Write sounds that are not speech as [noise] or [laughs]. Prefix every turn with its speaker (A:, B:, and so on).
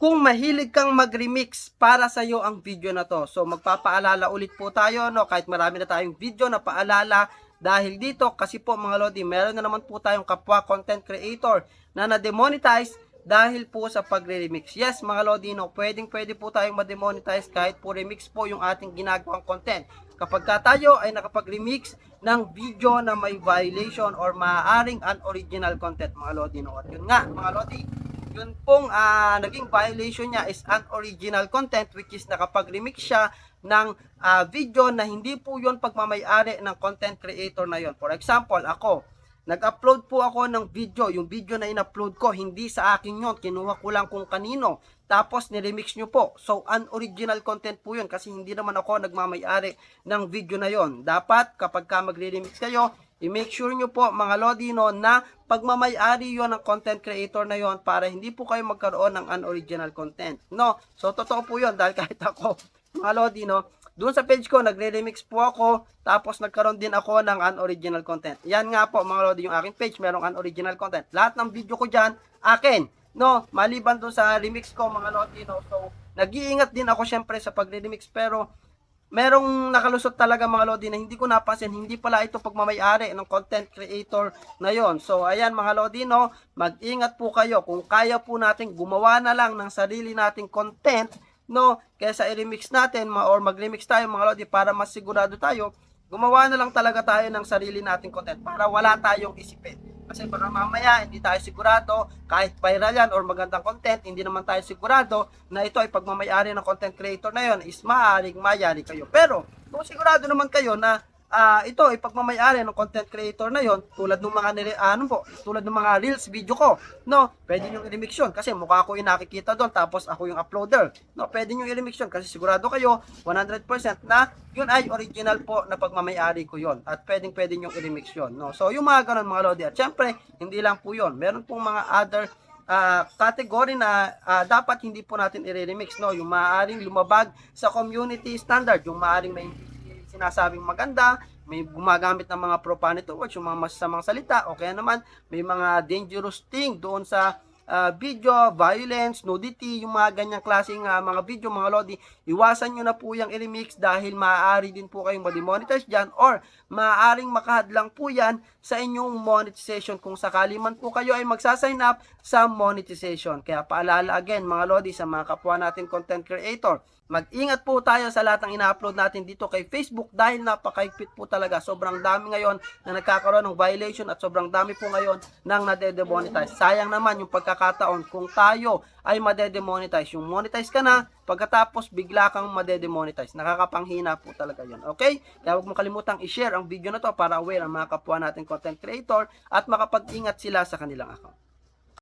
A: kung mahilig kang mag-remix para sa iyo ang video na to. So magpapaalala ulit po tayo no kahit marami na tayong video na paalala dahil dito kasi po mga lodi meron na naman po tayong kapwa content creator na na-demonetize dahil po sa pagre-remix. Yes, mga Lodi, no, pwedeng pwede po tayong ma-demonetize kahit po remix po yung ating ginagawang content. Kapag ka tayo ay nakapag-remix ng video na may violation or maaaring unoriginal content, mga Lodi, no. At yun nga, mga Lodi, yun pong ah, naging violation niya is unoriginal content which is nakapag-remix siya ng ah, video na hindi po yun pagmamayari ng content creator na yun. For example, ako, Nag-upload po ako ng video. Yung video na in-upload ko, hindi sa akin yon Kinuha ko lang kung kanino. Tapos, niremix nyo po. So, unoriginal content po yun kasi hindi naman ako nagmamayari ng video na yon Dapat, kapag ka magre-remix kayo, i-make sure nyo po, mga Lodino, na pagmamayari yon ng content creator na yon para hindi po kayo magkaroon ng unoriginal content. No? So, totoo po yun dahil [laughs] kahit ako, mga Lodino, doon sa page ko, nagre-remix po ako, tapos nagkaroon din ako ng unoriginal content. Yan nga po, mga lodi, yung aking page, merong unoriginal content. Lahat ng video ko dyan, akin. No, maliban doon sa remix ko, mga lodi, no. So, nag-iingat din ako syempre sa pagre-remix, pero merong nakalusot talaga mga lodi na hindi ko napansin, hindi pala ito pagmamayari ng content creator na yon. So, ayan mga lodi, no, mag-ingat po kayo. Kung kaya po natin gumawa na lang ng sarili nating content, no, kaysa i-remix natin or mag-remix tayo mga lodi para mas sigurado tayo, gumawa na lang talaga tayo ng sarili nating content para wala tayong isipin. Kasi baka mamaya hindi tayo sigurado kahit viral yan or magandang content, hindi naman tayo sigurado na ito ay pagmamayari ng content creator na yon is maaaring mayari kayo. Pero kung sigurado naman kayo na ah ito ay pagmamayari ng content creator na yon tulad ng mga nire, ano po, tulad ng mga reels video ko. No, pwede niyo i-remix yun kasi mukha ko yung nakikita doon tapos ako yung uploader. No, pwede niyo i-remix yun kasi sigurado kayo 100% na yun ay original po na pagmamayari ko yon at pwedeng pwede niyo i-remix yun. No, so yung mga ganun mga lodi at syempre hindi lang po yun. Meron pong mga other ah, category na ah, dapat hindi po natin i-remix no yung maaaring lumabag sa community standard yung maaaring may sinasabing maganda, may gumagamit ng mga profanity words, yung mga masasamang salita, o kaya naman may mga dangerous thing doon sa ah, video, violence, nudity, yung mga ganyang klaseng ah, mga video, mga lodi, iwasan nyo na po yung i-remix dahil maaari din po kayong ma-demonetize dyan or maaaring makahadlang po yan sa inyong monetization kung sakali man po kayo ay magsasign up sa monetization. Kaya paalala again mga lodi sa mga kapwa natin content creator, Mag-ingat po tayo sa lahat ng ina-upload natin dito kay Facebook dahil napakaigpit po talaga. Sobrang dami ngayon na nagkakaroon ng violation at sobrang dami po ngayon nang nade-demonetize. Sayang naman yung pagkakataon kung tayo ay made-demonetize. Yung monetize ka na, pagkatapos bigla kang made-demonetize. Nakakapanghina po talaga yun. Okay? Kaya huwag mo kalimutang i-share ang video na to para aware ang mga kapwa natin content creator at makapag-ingat sila sa kanilang account.